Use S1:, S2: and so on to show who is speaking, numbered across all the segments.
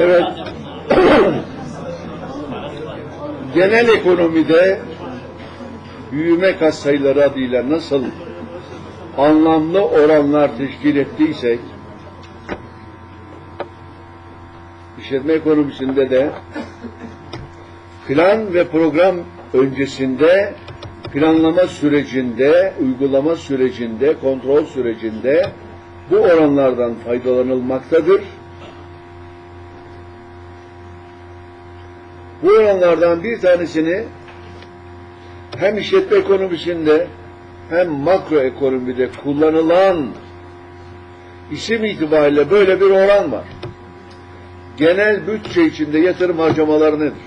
S1: Evet. Genel ekonomide büyüme katsayıları adıyla nasıl anlamlı oranlar teşkil ettiysek işletme ekonomisinde de plan ve program öncesinde planlama sürecinde, uygulama sürecinde, kontrol sürecinde bu oranlardan faydalanılmaktadır. Bu oranlardan bir tanesini hem işletme ekonomisinde hem makro ekonomide kullanılan isim itibariyle böyle bir oran var. Genel bütçe içinde yatırım harcamaları nedir?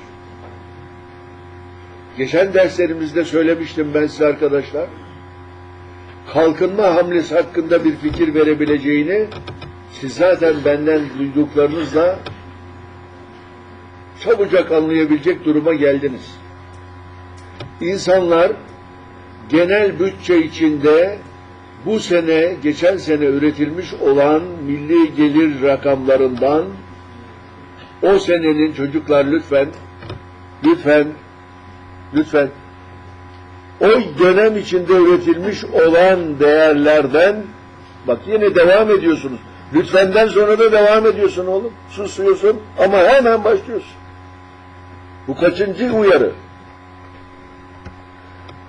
S1: Geçen derslerimizde söylemiştim ben size arkadaşlar. Kalkınma hamlesi hakkında bir fikir verebileceğini siz zaten benden duyduklarınızla çabucak anlayabilecek duruma geldiniz. İnsanlar genel bütçe içinde bu sene, geçen sene üretilmiş olan milli gelir rakamlarından o senenin çocuklar lütfen, lütfen, lütfen o dönem içinde üretilmiş olan değerlerden bak yine devam ediyorsunuz. Lütfenden sonra da devam ediyorsun oğlum. Susuyorsun ama hemen başlıyorsun. Bu kaçıncı uyarı?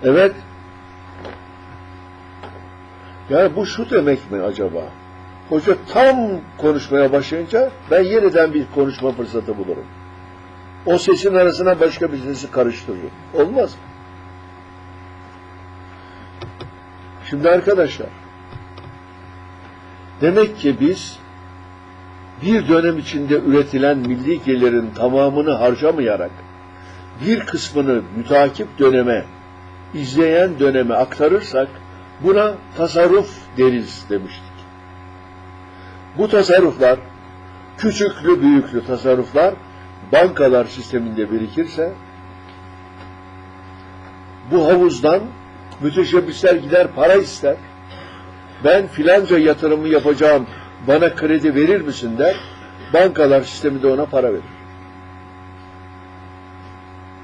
S1: Evet. Yani bu şu demek mi acaba? Hoca tam konuşmaya başlayınca ben yeniden bir konuşma fırsatı bulurum. O sesin arasına başka bir sesi karıştırırım. Olmaz mı? Şimdi arkadaşlar, demek ki biz bir dönem içinde üretilen milli gelirin tamamını harcamayarak bir kısmını mütakip döneme, izleyen döneme aktarırsak buna tasarruf deriz demiştik. Bu tasarruflar, küçüklü büyüklü tasarruflar bankalar sisteminde birikirse bu havuzdan müteşebbisler gider para ister. Ben filanca yatırımı yapacağım bana kredi verir misin der. Bankalar sistemi de ona para verir.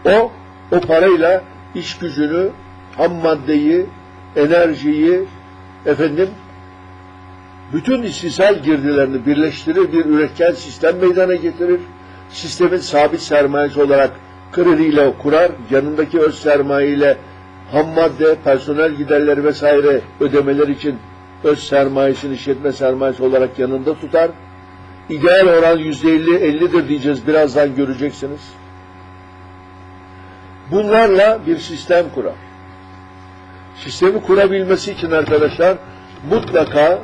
S1: O, o parayla iş gücünü, ham maddeyi, enerjiyi, efendim, bütün istisal girdilerini birleştirir, bir üretken sistem meydana getirir. Sistemin sabit sermayesi olarak krediyle kurar, yanındaki öz sermayeyle ham madde, personel giderleri vesaire ödemeler için öz sermayesini işletme sermayesi olarak yanında tutar. İdeal oran yüzde elli, ellidir diyeceğiz. Birazdan göreceksiniz. Bunlarla bir sistem kurar. Sistemi kurabilmesi için arkadaşlar mutlaka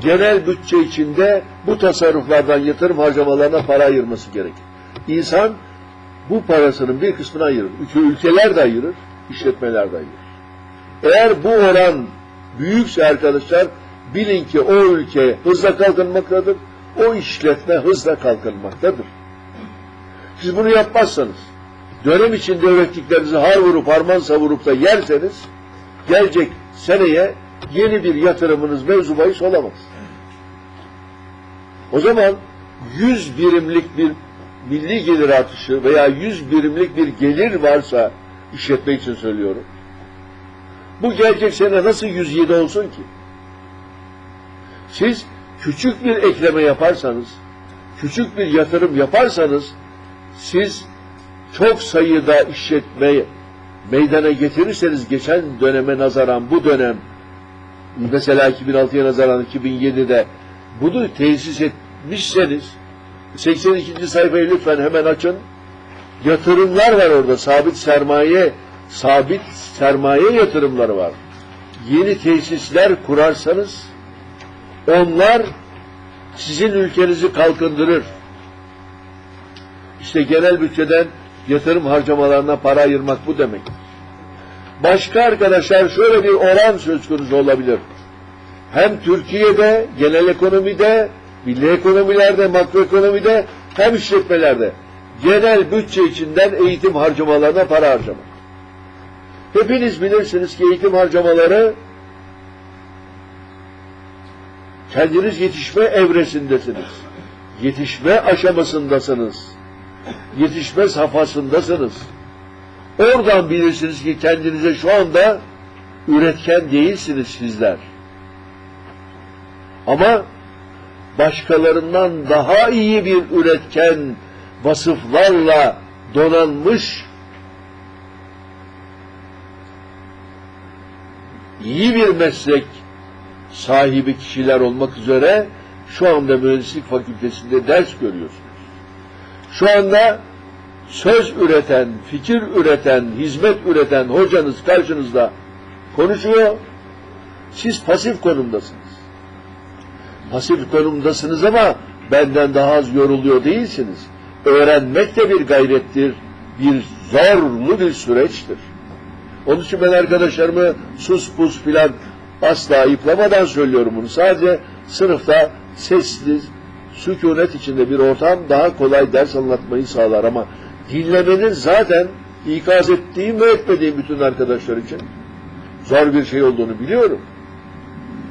S1: genel bütçe içinde bu tasarruflardan yatırım harcamalarına para ayırması gerekir. İnsan bu parasının bir kısmını ayırır. Ülkeler de ayırır, işletmeler de ayırır. Eğer bu oran büyükse arkadaşlar bilin ki o ülke hızla kalkınmaktadır, o işletme hızla kalkınmaktadır. Siz bunu yapmazsanız, dönem içinde ürettiklerinizi har vurup harman savurup da yerseniz, gelecek seneye yeni bir yatırımınız mevzu bahis olamaz. O zaman 100 birimlik bir milli gelir artışı veya 100 birimlik bir gelir varsa işletme için söylüyorum. Bu gelecek sene nasıl 107 olsun ki? Siz küçük bir ekleme yaparsanız, küçük bir yatırım yaparsanız, siz çok sayıda işletme meydana getirirseniz geçen döneme nazaran bu dönem mesela 2006'ya nazaran 2007'de bunu tesis etmişseniz 82. sayfayı lütfen hemen açın. Yatırımlar var orada. Sabit sermaye, sabit sermaye yatırımları var. Yeni tesisler kurarsanız onlar sizin ülkenizi kalkındırır. İşte genel bütçeden yatırım harcamalarına para ayırmak bu demek. Başka arkadaşlar şöyle bir oran söz konusu olabilir. Hem Türkiye'de, genel ekonomide, milli ekonomilerde, makroekonomide hem işletmelerde genel bütçe içinden eğitim harcamalarına para harcamak. Hepiniz bilirsiniz ki eğitim harcamaları kendiniz yetişme evresindesiniz. yetişme aşamasındasınız. Yetişme safhasındasınız. Oradan bilirsiniz ki kendinize şu anda üretken değilsiniz sizler. Ama başkalarından daha iyi bir üretken vasıflarla donanmış iyi bir meslek sahibi kişiler olmak üzere şu anda mühendislik fakültesinde ders görüyorsunuz. Şu anda söz üreten, fikir üreten, hizmet üreten hocanız karşınızda konuşuyor. Siz pasif konumdasınız. Pasif konumdasınız ama benden daha az yoruluyor değilsiniz. Öğrenmek de bir gayrettir, bir zorlu bir süreçtir. Onun için ben arkadaşlarımı sus pus filan asla ayıplamadan söylüyorum bunu. Sadece sınıfta sessiz, sükunet içinde bir ortam daha kolay ders anlatmayı sağlar ama dinlemenin zaten ikaz ettiğim ve etmediğim bütün arkadaşlar için zor bir şey olduğunu biliyorum.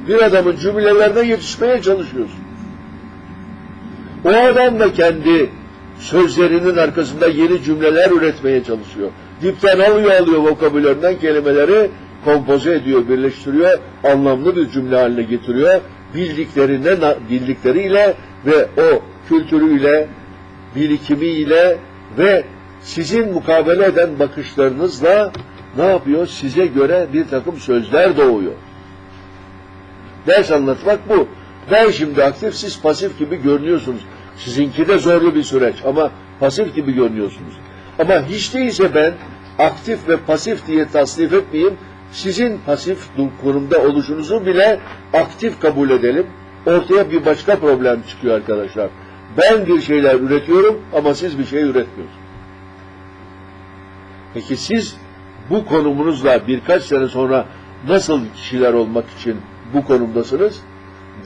S1: Bir adamın cümlelerine yetişmeye çalışıyorsun. O adam da kendi sözlerinin arkasında yeni cümleler üretmeye çalışıyor. Dipten alıyor alıyor vokabülerinden kelimeleri kompoze ediyor, birleştiriyor, anlamlı bir cümle haline getiriyor. Bildiklerine, bildikleriyle ve o kültürüyle, birikimiyle ve sizin mukabele eden bakışlarınızla ne yapıyor? Size göre bir takım sözler doğuyor. Ders anlatmak bu. Ben şimdi aktif, siz pasif gibi görünüyorsunuz. Sizinki de zorlu bir süreç ama pasif gibi görünüyorsunuz. Ama hiç değilse ben aktif ve pasif diye tasnif etmeyeyim. Sizin pasif konumda oluşunuzu bile aktif kabul edelim. Ortaya bir başka problem çıkıyor arkadaşlar. Ben bir şeyler üretiyorum ama siz bir şey üretmiyorsunuz. Peki siz bu konumunuzla birkaç sene sonra nasıl kişiler olmak için bu konumdasınız?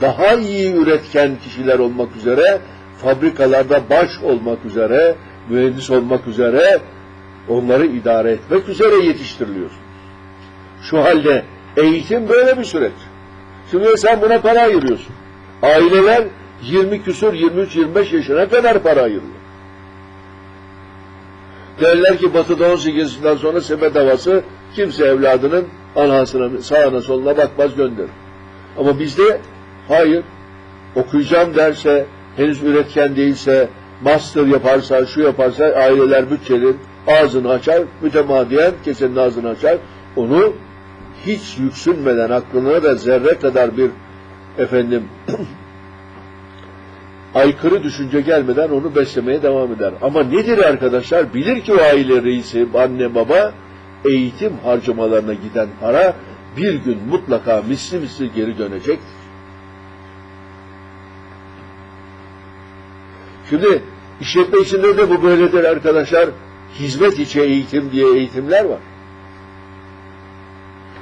S1: Daha iyi üretken kişiler olmak üzere, fabrikalarda baş olmak üzere, mühendis olmak üzere, onları idare etmek üzere yetiştiriliyorsunuz. Şu halde eğitim böyle bir süreç. Şimdi sen buna para ayırıyorsun. Aileler 20 küsur, 23-25 yaşına kadar para ayırıyor. Derler ki batıda 18 yaşından sonra sepet havası kimse evladının anasına, sağına soluna bakmaz gönderir. Ama bizde hayır, okuyacağım derse, henüz üretken değilse, master yaparsa, şu yaparsa aileler bütçenin ağzını açar, mütemadiyen kesenin ağzını açar, onu hiç yüksünmeden aklına da zerre kadar bir efendim aykırı düşünce gelmeden onu beslemeye devam eder. Ama nedir arkadaşlar? Bilir ki o aile reisi, anne baba eğitim harcamalarına giden para bir gün mutlaka misli misli geri dönecek. Şimdi işletme içinde de bu böyledir arkadaşlar. Hizmet içi eğitim diye eğitimler var.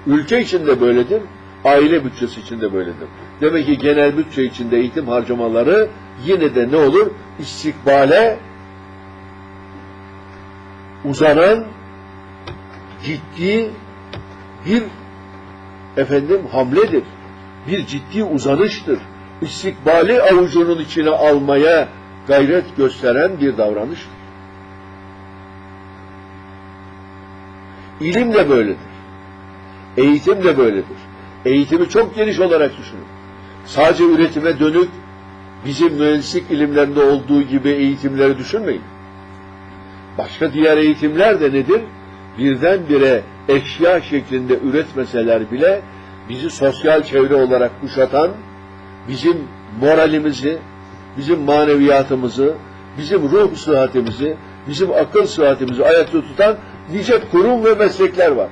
S1: Ülke içinde böyledir, aile bütçesi içinde böyledir. Demek ki genel bütçe içinde eğitim harcamaları yine de ne olur? İstikbale uzanan ciddi bir efendim hamledir. Bir ciddi uzanıştır. İstikbali avucunun içine almaya gayret gösteren bir davranıştır. İlim de böyledir. Eğitim de böyledir. Eğitimi çok geniş olarak düşünün. Sadece üretime dönük bizim mühendislik ilimlerinde olduğu gibi eğitimleri düşünmeyin. Başka diğer eğitimler de nedir? Birdenbire eşya şeklinde üretmeseler bile bizi sosyal çevre olarak kuşatan, bizim moralimizi, bizim maneviyatımızı, bizim ruh sıhhatimizi, bizim akıl sıhhatimizi ayakta tutan nice kurum ve meslekler var.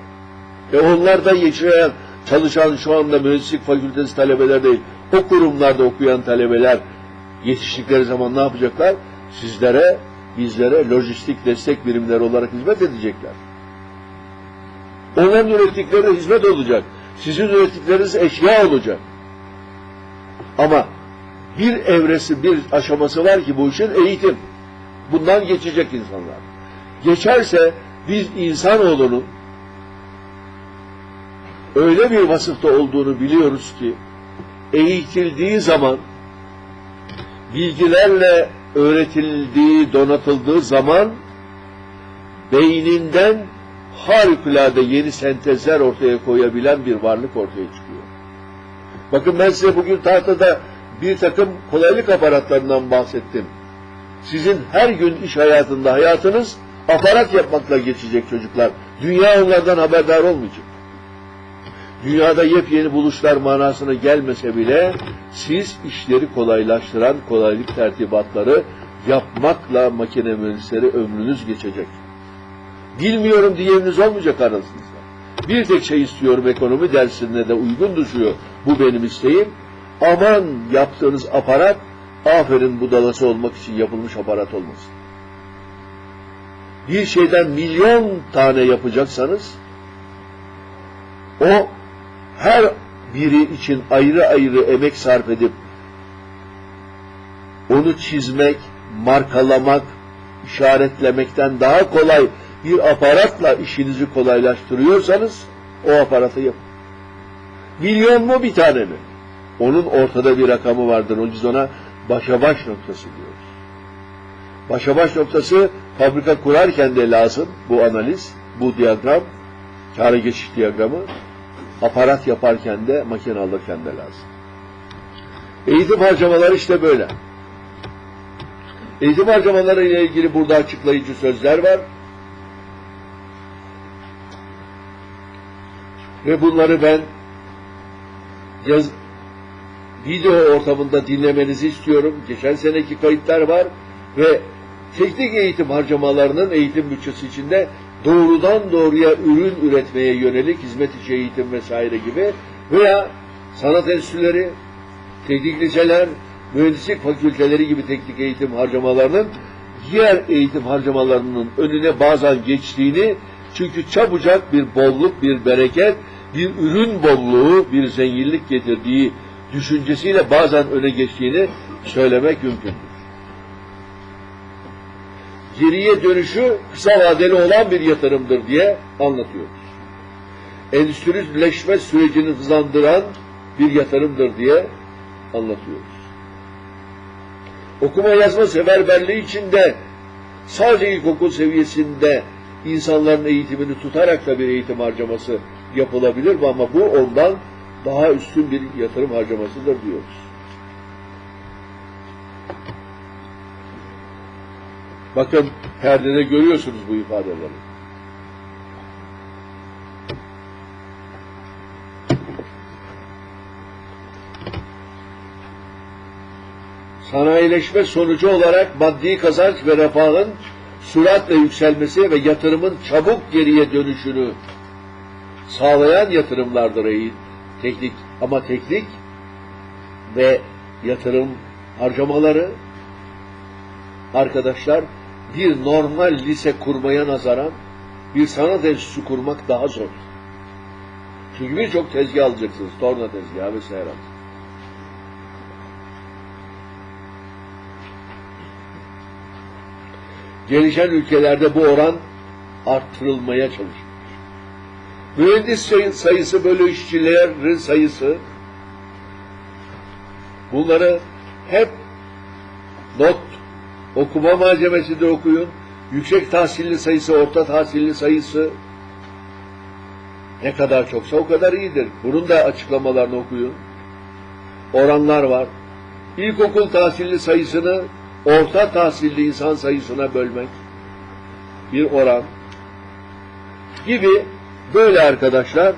S1: E onlarda yaşayan, çalışan şu anda mühendislik fakültesi talebeler değil, o kurumlarda okuyan talebeler yetiştikleri zaman ne yapacaklar? Sizlere, bizlere lojistik destek birimleri olarak hizmet edecekler. Onların ürettikleri hizmet olacak. Sizin ürettikleriniz eşya olacak. Ama bir evresi, bir aşaması var ki bu işin eğitim. Bundan geçecek insanlar. Geçerse biz insanoğlunun öyle bir vasıfta olduğunu biliyoruz ki eğitildiği zaman bilgilerle öğretildiği, donatıldığı zaman beyninden harikulade yeni sentezler ortaya koyabilen bir varlık ortaya çıkıyor. Bakın ben size bugün tahtada bir takım kolaylık aparatlarından bahsettim. Sizin her gün iş hayatında hayatınız aparat yapmakla geçecek çocuklar. Dünya onlardan haberdar olmayacak. Dünyada yepyeni buluşlar manasına gelmese bile siz işleri kolaylaştıran kolaylık tertibatları yapmakla makine mühendisleri ömrünüz geçecek. Bilmiyorum diyeniniz olmayacak aranızda. Bir tek şey istiyorum ekonomi dersinde de uygun düşüyor. Bu benim isteğim. Aman yaptığınız aparat aferin budalası olmak için yapılmış aparat olmasın. Bir şeyden milyon tane yapacaksanız o her biri için ayrı ayrı emek sarf edip onu çizmek, markalamak, işaretlemekten daha kolay bir aparatla işinizi kolaylaştırıyorsanız o aparatı yapın. Milyon mu bir tane mi? Onun ortada bir rakamı vardır. Onun biz ona başa baş noktası diyoruz. Başa baş noktası fabrika kurarken de lazım bu analiz, bu diyagram, kâra geçiş diyagramı. Aparat yaparken de, makine alırken de lazım. Eğitim harcamaları işte böyle. Eğitim harcamaları ile ilgili burada açıklayıcı sözler var. Ve bunları ben yaz, video ortamında dinlemenizi istiyorum. Geçen seneki kayıtlar var ve teknik eğitim harcamalarının eğitim bütçesi içinde doğrudan doğruya ürün üretmeye yönelik hizmet içi eğitim vesaire gibi veya sanat enstitüleri, teknik liseler, mühendislik fakülteleri gibi teknik eğitim harcamalarının diğer eğitim harcamalarının önüne bazen geçtiğini çünkü çabucak bir bolluk, bir bereket, bir ürün bolluğu, bir zenginlik getirdiği düşüncesiyle bazen öne geçtiğini söylemek mümkündür. Geriye dönüşü kısa vadeli olan bir yatırımdır diye anlatıyoruz. Endüstrileşme sürecini hızlandıran bir yatırımdır diye anlatıyoruz. Okuma yazma seferberliği içinde sadece ilkokul seviyesinde insanların eğitimini tutarak da bir eğitim harcaması yapılabilir ama bu ondan daha üstün bir yatırım harcamasıdır diyoruz. Bakın perdede görüyorsunuz bu ifadeleri. Sanayileşme sonucu olarak maddi kazanç ve refahın süratle yükselmesi ve yatırımın çabuk geriye dönüşünü sağlayan yatırımlardır teknik ama teknik ve yatırım harcamaları arkadaşlar bir normal lise kurmaya nazaran bir sanat enstitüsü kurmak daha zor. Çünkü birçok tezgah alacaksınız. Torna tezgahı vesaire. Gelişen ülkelerde bu oran arttırılmaya çalışılıyor. Mühendis sayısı, bölü işçilerin sayısı bunları hep not okuma malzemesi de okuyun. Yüksek tahsilli sayısı, orta tahsilli sayısı ne kadar çoksa o kadar iyidir. Bunun da açıklamalarını okuyun. Oranlar var. İlkokul tahsilli sayısını orta tahsilli insan sayısına bölmek bir oran gibi böyle arkadaşlar